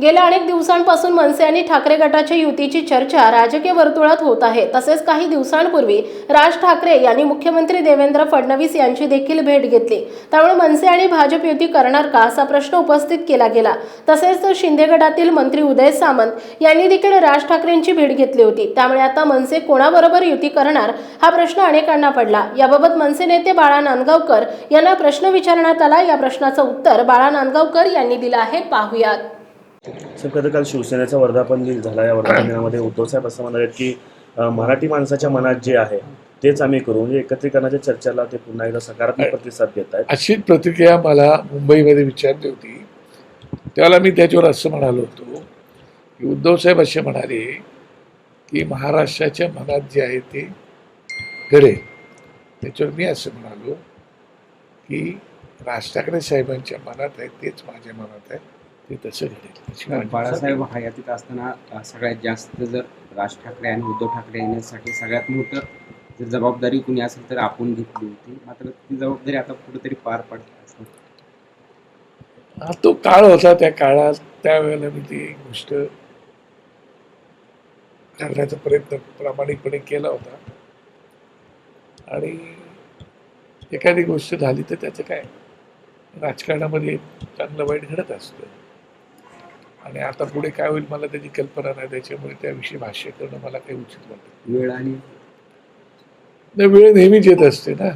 गेल्या अनेक दिवसांपासून मनसे आणि ठाकरे गटाच्या युतीची चर्चा राजकीय वर्तुळात होत आहे. तसेच काही दिवसांपूर्वी राज ठाकरे यांनी मुख्यमंत्री देवेंद्र फडणवीस यांची देखील भेट घेतली. त्यामुळे मनसे आणि भाजप युती करणार का असा प्रश्न उपस्थित केला गेला. तसेच शिंदे गटातील मंत्री उदय सामंत यांनी देखील राज ठाकरेंची भेट घेतली होती. त्यामुळे आता मनसे कोणाबरोबर युती करणार हा प्रश्न अनेकांना पडला. याबाबत मनसे नेते बाळा नांदगावकर यांना प्रश्न विचारण्यात आला. या प्रश्नाचं उत्तर बाळा नांदगावकर यांनी दिलं आहे. पाहुयात. सर कधी काल शिवसेनेचा वर्धापन दिन झाला या वर्धापन दिनामध्ये उद्धवसाहेब असं म्हणाले की मराठी माणसाच्या मनात जे आहे तेच आम्ही करू. म्हणजे एकत्रीकरणाच्या चर्चेला ते पुन्हा एकदा सकारात्मक प्रतिसाद देत आहेत. अशीच प्रतिक्रिया मला मुंबईमध्ये विचारली होती. त्यावेळेला मी त्याच्यावर असं म्हणालो होतो की उद्धवसाहेब असे म्हणाले की महाराष्ट्राच्या मनात जे आहे ते घडेल. त्याच्यावर मी असं म्हणालो की राज ठाकरे साहेबांच्या मनात आहे तेच माझ्या मनात आहे. ते तसं घडेल बाळासाहेब हयातीत असताना सगळ्यात जास्त जर राज ठाकरे आणि उद्धव ठाकरे यांच्यासाठी सगळ्यात मोठं जर जबाबदारी कुणी असेल तर आपण घेतली होती. मात्र ती जबाबदारी आता कुठेतरी पार पडते हा तो काळ होता त्या काळात. त्यावेळेला मी ती गोष्ट करण्याचा प्रयत्न प्रामाणिकपणे केला होता. आणि एखादी गोष्ट झाली तर त्याचं काय? राजकारणामध्ये चांगलं वाईट घडत असतं. आणि आता पुढे काय होईल मला त्याची कल्पना नाही त्याच्यामुळे त्याविषयी भाष्य करणं मला काही उचित वाटत वेळ आणि नाही वेळ नेहमीच येत असते ना.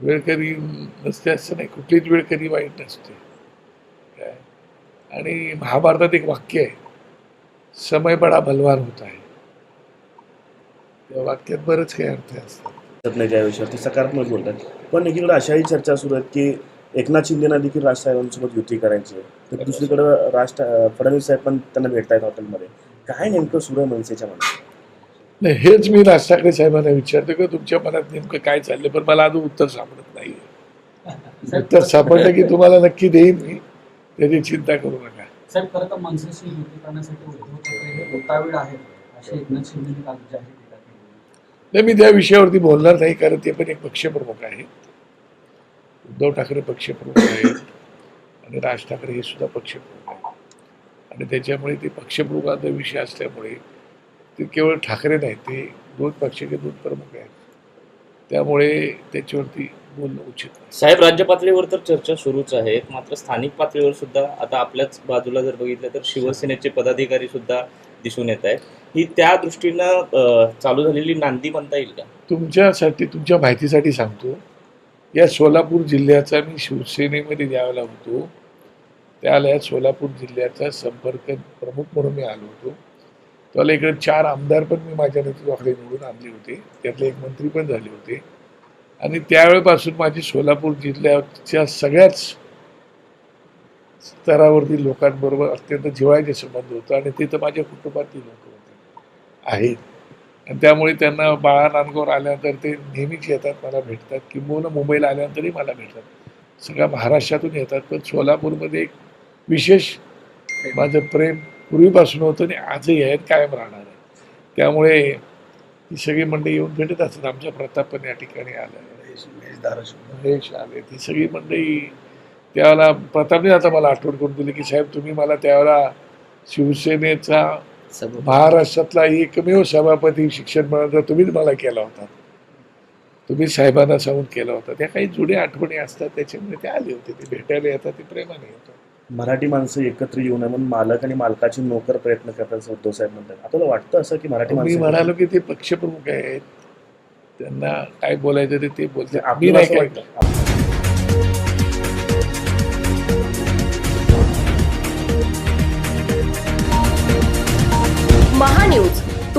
वेळ कधी नसते असं नाही कुठलीच वेळ कधी वाईट नसते. काय? आणि महाभारतात एक वाक्य आहे समय बडा बलवान होत आहे. त्या वाक्यात बरंच काही अर्थ असतात नाही त्या विषयावरती सकारात्मक बोलतात. पण एकीकडे अशाही चर्चा सुरू आहेत की एकनाथ शिंदेना देखील राज साहेबांसोबत युती करायची आहे. तर दुसरीकडे राज फडणवीस साहेब पण त्यांना भेटतायत हॉटेलमध्ये. काय नेमकं सुरू आहे मनसेच्या मनात? नाही हेच मी राज ठाकरे साहेबांना विचारतो की तुमच्या मनात नेमकं काय चाललंय पण मला अजून उत्तर सापडत नाही उत्तर सापडलं की तुम्हाला नक्की देईन मी. त्याची चिंता करू नका. साहेब खरं तर मनसेशी युती करण्यासाठी उद्धव ठाकरे हे आहेत एकनाथ नाही मी त्या विषयावरती बोलणार नाही कारण ते पण एक पक्षप्रमुख आहेत. उद्धव ठाकरे पक्षप्रमुख आहेत आणि राज ठाकरे हे सुद्धा पक्षप्रमुख आहेत. आणि त्याच्यामुळे ते पक्षप्रमुखाचा विषय असल्यामुळे ते केवळ ठाकरे नाही ते दोन पक्षाचे दोन प्रमुख आहेत. त्यामुळे त्याच्यावरती बोलणं उचित साहेब राज्य पातळीवर तर चर्चा सुरूच आहे मात्र स्थानिक पातळीवर सुद्धा आता आपल्याच बाजूला जर बघितलं तर शिवसेनेचे पदाधिकारी सुद्धा दिसून येत आहेत. ही त्या दृष्टीनं चालू झालेली नांदी म्हणता येईल का? तुमच्यासाठी तुमच्या माहितीसाठी सांगतो. या सोलापूर जिल्ह्याचा मी शिवसेनेमध्ये ज्यावेळेला होतो त्या आल्या सोलापूर जिल्ह्याचा संपर्क प्रमुख म्हणून मी आलो होतो. त्याला इकडे चार आमदार पण मी माझ्या नेतृत्वाकडे निवडून आणले होते. त्यातले एक मंत्री पण झाले होते. आणि त्यावेळेपासून माझी सोलापूर जिल्ह्याच्या सगळ्याच स्तरावरती लोकांबरोबर अत्यंत जिव्हाळ्याचे संबंध होतं. आणि ते तर माझ्या कुटुंबातील लोक होते. आहेत. आणि त्यामुळे त्यांना बाळा नांदगावर आल्यानंतर ते नेहमीच येतात मला भेटतात. किंबहुना मुंबईला आल्यानंतरही मला भेटतात. सगळ्या महाराष्ट्रातून येतात. पण सोलापूरमध्ये एक विशेष माझं प्रेम पूर्वीपासून होतं आणि आजही आहे आणि कायम राहणार आहे. त्यामुळे ती सगळी मंडळी येऊन भेटत असतात. आमच्या प्रताप पण या ठिकाणी आलं महेश आले. ती सगळी मंडळी त्यावेळेला प्रतापने आता मला आठवण करून दिली की साहेब तुम्ही मला त्यावेळेला शिवसेनेचा महाराष्ट्रातला एकमेव सभापती शिक्षण मंडळाचा तुम्हीच मला केला होता. तुम्ही साहेबांना सांगून केला होता. त्या काही जुन्या आठवणी असतात त्याच्यामुळे ते आले होते ते भेटायला येतात ते प्रेमाने येतात. मराठी माणसं एकत्र येऊ नये म्हणून मालक आणि मालकाची नोकर प्रयत्न करतात उद्धव साहेब म्हणतात. आपल्याला वाटतं असं की मराठी मी म्हणालो की ते पक्षप्रमुख आहेत. त्यांना काय बोलायचं ते ते बोलते आम्ही नाही काय